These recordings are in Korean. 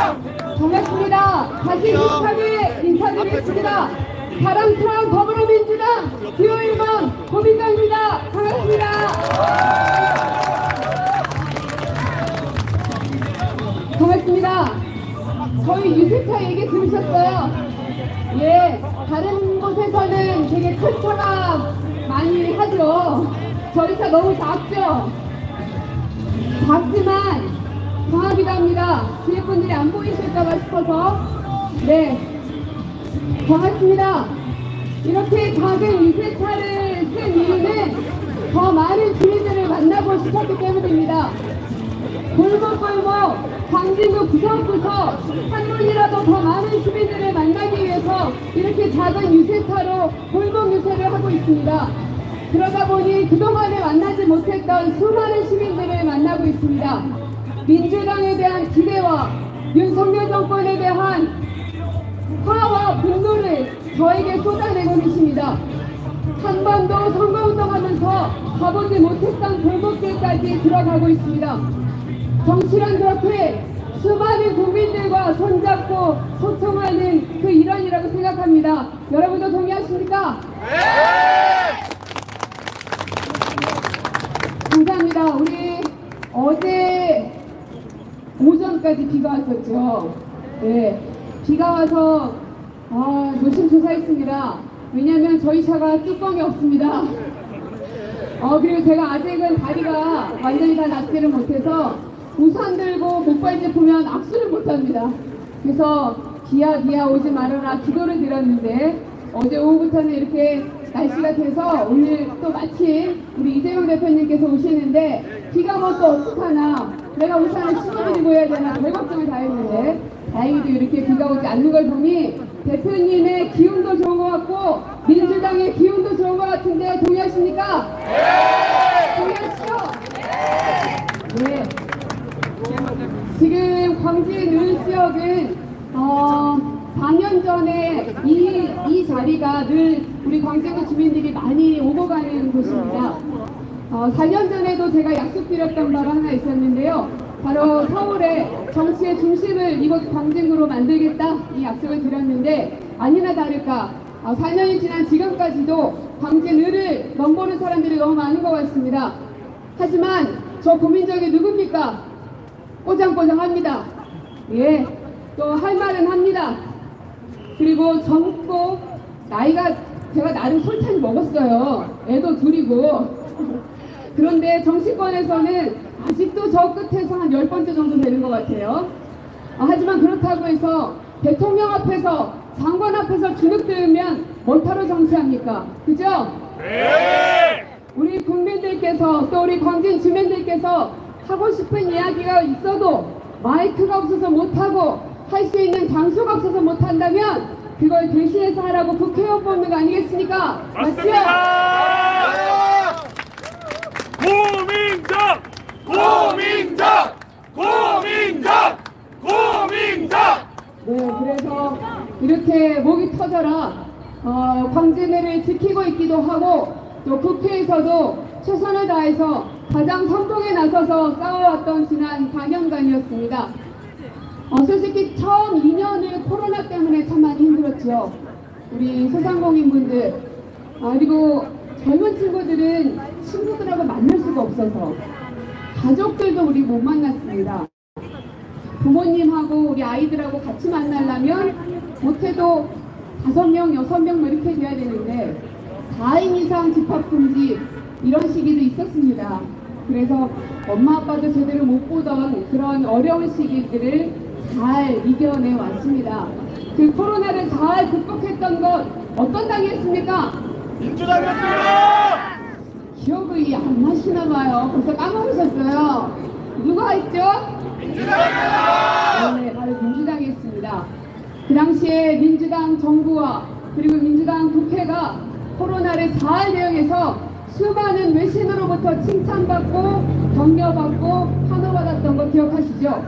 반갑습니다. 다시 힘차게 인사드리겠습니다. 사랑스러운 더불어민주당 기호일번 고민정입니다. 반갑습니다. 반갑습니다. 저희 유세차 얘기 들으셨어요? 예, 다른 곳에서는 되게 큰 차가 많이 하죠. 저희 차 너무 작죠? 작지만 강하기도 합니다. 뒤에 분들이 안 보이실까봐 싶어서. 네. 반갑습니다. 이렇게 작은 유세차를 쓴 이유는 더 많은 주민들을 만나고 싶었기 때문입니다. 골목골목 광진구 구석구석 한 분이라도 더 많은 시민들을 만나기 위해서 이렇게 작은 유세차로 골목 유세를 하고 있습니다. 그러다 보니 그동안에 만나지 못했던 수많은 시민들을 만나고 있습니다. 민주당에 대한 기대와 윤석열 정권에 대한 화와 분노를 저에게 쏟아내고 계십니다. 한 번도 선거운동하면서 가보지 못했던 골목길까지 들어가고 있습니다. 정치란 그렇게 수많은 국민들과 손잡고 소통하는 그 일환이라고 생각합니다. 여러분도 동의하십니까? 감사합니다. 우리 어제 오전까지 비가 왔었죠. 네, 비가 와서 아, 노심초사했습니다. 왜냐하면 저희 차가 뚜껑이 없습니다. 어 그리고 제가 아직은 다리가 완전히 다 낫지를 못해서 우산 들고 목발제 보면 악수를 못합니다. 그래서 비야 비야 오지 말아라 기도를 드렸는데 어제 오후부터는 이렇게 날씨가 돼서 오늘 또 마침 우리 이재명 대표님께서 오시는데 비가 뭐또 어떡하나 내가 우산을 신고 들고 해야 되나 별 걱정을 다 했는데 다행히도 이렇게 비가 오지 않는 걸 보니 대표님의 기운도 좋은 것 같고 민주당의 기운도 좋은 것 같은데 동의하십니까? 동의하시죠? 네. 지금 광진 을 지역은 어, 4년 전에 이, 이 자리가 늘 우리 광진구 주민들이 많이 오고 가는 곳입니다. 어, 4년 전에도 제가 약속드렸던 바가 하나 있었는데요. 바로 서울의 정치의 중심을 이곳 광진구로 만들겠다 이 약속을 드렸는데 아니나 다를까 어, 4년이 지난 지금까지도 광진을을 넘보는 사람들이 너무 많은 것 같습니다. 하지만 저 고민적이 누굽니까? 꼬장꼬장합니다. 예, 또 할 말은 합니다. 그리고 젊고 나이가 제가 나름 솔찬히 먹었어요. 애도 둘이고. 그런데 정치권에서는 아직도 저 끝에서 한 열 번째 정도 되는 것 같아요. 아, 하지만 그렇다고 해서 대통령 앞에서 장관 앞에서 주눅 들면 뭘타로 정치합니까? 그죠? 우리 국민들께서 또 우리 광진 주민들께서 하고 싶은 이야기가 있어도 마이크가 없어서 못하고 할 수 있는 장소가 없어서 못한다면 그걸 대신해서 하라고 국회의원 뽑는 거 아니겠습니까? 맞죠? 고민정! 고민정! 고민정! 고민정! 네, 그래서 이렇게 목이 터져라 어, 광진회를 지키고 있기도 하고 또 국회에서도 최선을 다해서 가장 선봉에 나서서 싸워왔던 지난 4년간이었습니다. 어, 솔직히 처음 2년을 코로나 때문에 참 많이 힘들었죠. 우리 소상공인분들 아, 그리고 젊은 친구들은 친구들하고 만날 수가 없어서 가족들도 우리 못 만났습니다. 부모님하고 우리 아이들하고 같이 만나려면 못해도 다섯 명, 여섯 명뭐 이렇게 돼야 되는데 4인 이상 집합 금지 이런 시기도 있었습니다. 그래서 엄마 아빠도 제대로 못 보던 그런 어려운 시기들을 잘 이겨내 왔습니다. 그 코로나를 잘 극복했던 것 어떤 당이 했습니까? 민주당이었습니다! 기억이 안 나시나 봐요. 벌써 까먹으셨어요. 누가 했죠? 네, 바로 민주당이 했습니다. 그 당시에 민주당 정부와 그리고 민주당 국회가 코로나를 잘 대응해서 수많은 외신으로부터 칭찬받고 격려받고 환호받았던 거 기억하시죠?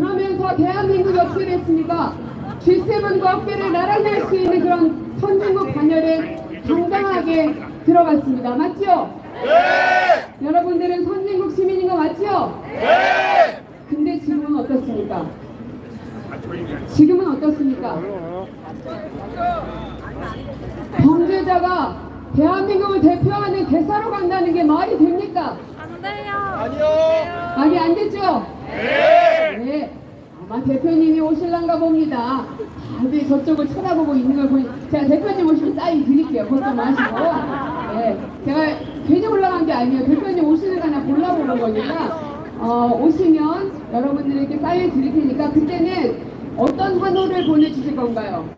그러면서 대한민국이 어떻게 됐습니까? G7과 어깨를 나란히 할 수 있는 그런 선진국 반열에 당당하게 들어갔습니다. 맞죠? 여러분들은 선진국 시민인 거 맞죠? 근데 지금은 어떻습니까? 지금은 어떻습니까? 범죄자가 대한민국을 대표하는 대사로 간다는 게 말이 됩니까? 안 돼요. 아니요. 말이 안 되죠? 네. 네. 아마 대표님이 오실란가 봅니다. 다들 저쪽을 쳐다보고 있는 걸 보니 제가 대표님 오시면 사인 드릴게요. 걱정 마시고. 네. 제가 괜히 올라간 게 아니에요. 대표님 오시는 거나 골라보는 거니까 어, 오시면 여러분들에게 사인 드릴 테니까 그때는 어떤 환호를 보내주실 건가요?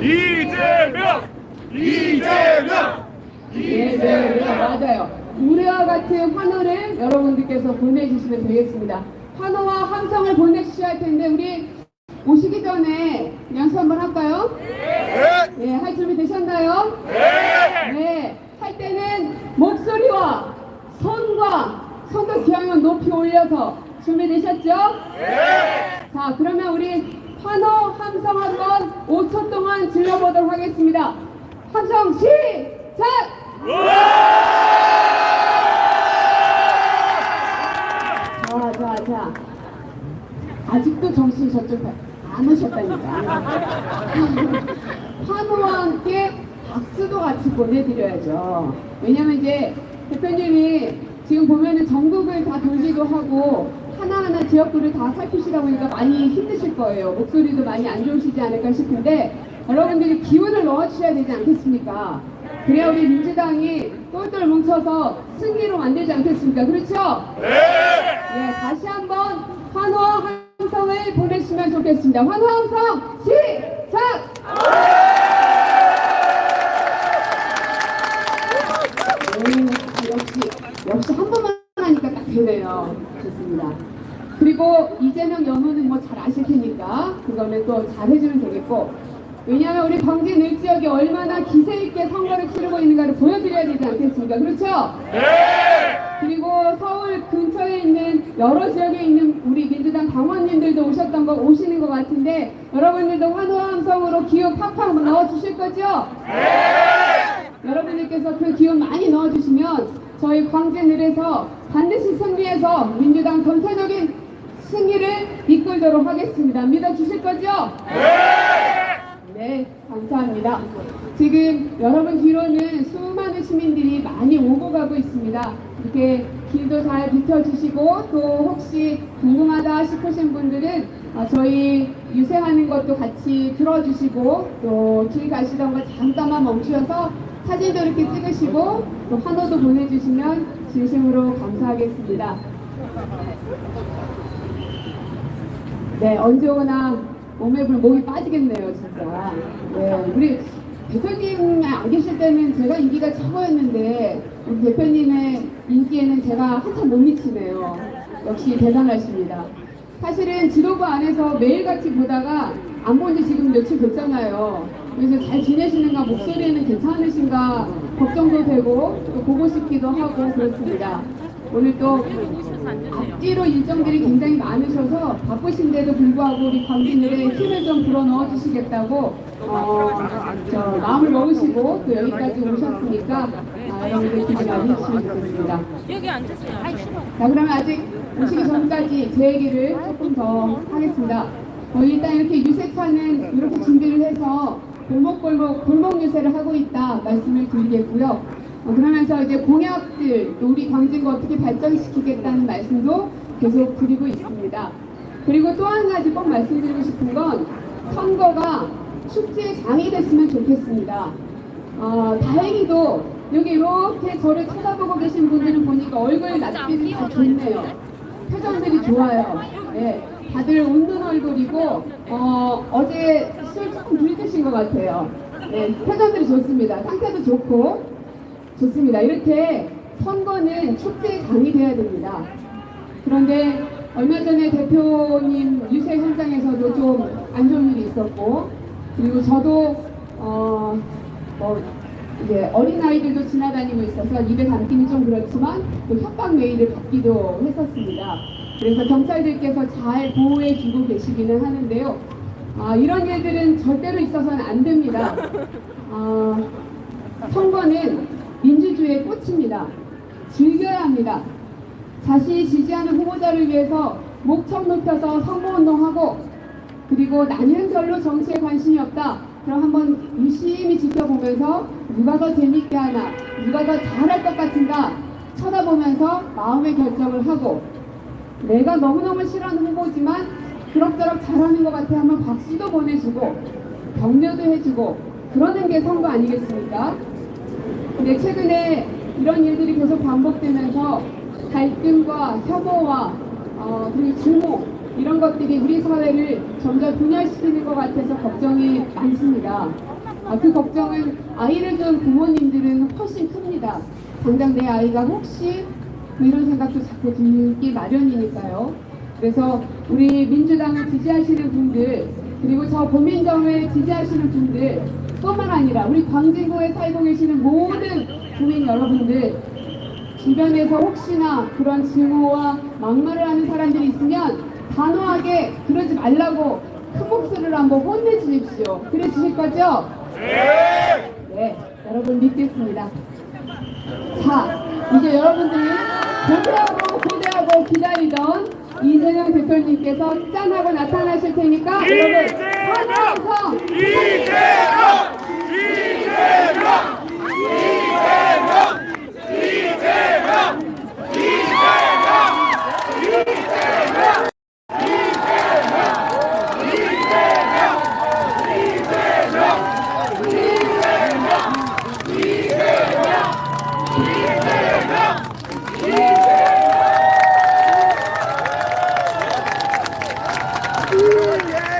이재명. 이재명. 네, 네, 네, 맞아요. 우리와 같은 환호를 여러분들께서 보내주시면 되겠습니다. 환호와 함성을 보내주셔야 할 텐데, 우리 오시기 전에 연습 한번 할까요? 네. 네, 할 준비 되셨나요? 네. 네, 할 때는 목소리와 손과 손도 기왕이면 높이 올려서 준비되셨죠? 네. 자, 그러면 우리 환호 함성 한번 5초 동안 질러보도록 하겠습니다. 함성 시작! 자, 자, 자. 아직도 정신 저쪽 안 오셨다니까. 환호와 함께 박수도 같이 보내드려야죠. 왜냐면 이제 대표님이 지금 보면은 전국을 다 돌기도 하고 하나하나 지역구를 다 살피시다 보니까 많이 힘드실 거예요. 목소리도 많이 안 좋으시지 않을까 싶은데 여러분들이 기운을 넣어주셔야 되지 않겠습니까? 그래야 우리 민주당이 똘똘 뭉쳐서 승리로 만들지 않겠습니까? 그렇죠? 네. 네, 다시 한번 환호 함성을 보내주시면 좋겠습니다. 환호 함성 시작! 오, 역시 역시 한 번만 하니까 딱 되네요. 좋습니다. 그리고 이재명 연호는 뭐 잘 아실 테니까 그거는 또 잘 해주면 되겠고 왜냐하면 우리 광진 을 지역이 얼마나 기세 있게 선거를 치르고 있는가를 보여드려야 되지 않겠습니까? 그렇죠? 네. 그리고 서울 근처에 있는 여러 지역에 있는 우리 민주당 당원님들도 오셨던 거 오시는 것 같은데 여러분들도 환호 함성으로 기운 팍팍 넣어주실 거죠? 여러분들께서 그 기운 많이 넣어주시면 저희 광진을에서 반드시 승리해서 민주당 전체적인 승리를 이끌도록 하겠습니다. 믿어주실 거죠? 네, 감사합니다. 지금 여러분 뒤로는 수많은 시민들이 많이 오고 가고 있습니다. 이렇게 길도 잘 비켜주시고 또 혹시 궁금하다 싶으신 분들은 어, 저희 유세하는 것도 같이 들어주시고 또 길 가시던 거 잠깐만 멈추셔서 사진도 이렇게 찍으시고 또 환호도 보내주시면 진심으로 감사하겠습니다. 네, 언제 오나 몸에 불 목이 빠지겠네요, 진짜. 네, 우리 대표님 안 계실 때는 제가 인기가 최고였는데 우리 대표님의 인기에는 제가 한참 못 미치네요. 역시 대단하십니다. 사실은 지도부 안에서 매일같이 보다가 안 본 지 지금 며칠 됐잖아요. 그래서 잘 지내시는가, 목소리는 괜찮으신가 걱정도 되고 또 보고 싶기도 하고 그렇습니다. 오늘 또 앞뒤로 일정들이 굉장히 많으셔서 바쁘신데도 불구하고 우리 관객들의 힘을 좀 불어넣어 주시겠다고 어, 저 마음을 먹으시고 또 여기까지 오셨으니까 아, 여러분들 기대 많이 해주시면 좋겠습니다. 여기 앉으세요. 자 그러면 아직 오시기 전까지 제 얘기를 조금 더 하겠습니다. 어, 일단 이렇게 유세차는 이렇게 준비를 해서 골목골목 골목 유세를 하고 있다 말씀을 드리겠고요. 어, 그러면서 이제 공약들 또 우리 광진구 어떻게 발전시키겠다는 말씀도 계속 드리고 있습니다. 그리고 또 한 가지 꼭 말씀드리고 싶은 건 선거가 축제의 장이 됐으면 좋겠습니다. 어, 다행히도 여기 이렇게 저를 쳐다보고 계신 분들은 보니까 얼굴 낯빛이 다 좋네요. 표정들이 좋아요. 네, 다들 웃는 얼굴이고 어, 어제 술 조금 덜 드신 것 같아요. 네, 표정들이 좋습니다. 상태도 좋고 좋습니다. 이렇게 선거는 축제의 장이 돼야 됩니다. 그런데 얼마 전에 대표님 유세 현장에서도 좀 안 좋은 일이 있었고 그리고 저도 어 뭐 이제 어린 아이들도 지나다니고 있어서 입에 담기는 좀 그렇지만 또 협박 메일을 받기도 했었습니다. 그래서 경찰들께서 잘 보호해 주고 계시기는 하는데요. 아, 이런 일들은 절대로 있어서는 안 됩니다. 아, 선거는 민주주의의 꽃입니다. 즐겨야 합니다. 자신이 지지하는 후보자를 위해서 목청 높여서 선거운동하고 그리고 나는 별로 정치에 관심이 없다. 그럼 한번 유심히 지켜보면서 누가 더 재밌게 하나, 누가 더 잘할 것 같은가 쳐다보면서 마음의 결정을 하고 내가 너무너무 싫어하는 후보지만 그럭저럭 잘하는 것 같아 하면 박수도 보내주고 격려도 해주고 그러는 게 선거 아니겠습니까? 근데 최근에 이런 일들이 계속 반복되면서 갈등과 혐오와 어, 그리고 증오 이런 것들이 우리 사회를 점점 분열시키는 것 같아서 걱정이 많습니다. 아, 그 걱정은 아이를 둔 부모님들은 훨씬 큽니다. 당장 내 아이가 혹시 뭐 이런 생각도 자꾸 들기 마련이니까요. 그래서 우리 민주당을 지지하시는 분들 그리고 저 고민정을 지지하시는 분들 뿐만 아니라 우리 광진구에 살고 계시는 모든 국민 여러분들 주변에서 혹시나 그런 증오와 막말을 하는 사람들이 있으면 단호하게 그러지 말라고 큰 목소리로 한번 혼내주십시오. 그래 주실 거죠? 네. 네, 여러분 믿겠습니다. 자, 이제 여러분들이 고대하고 고대하고 기다리던 이재명 대표님께서 짠하고 나타나실 테니까 여러분 환호성 이재명! 이재명!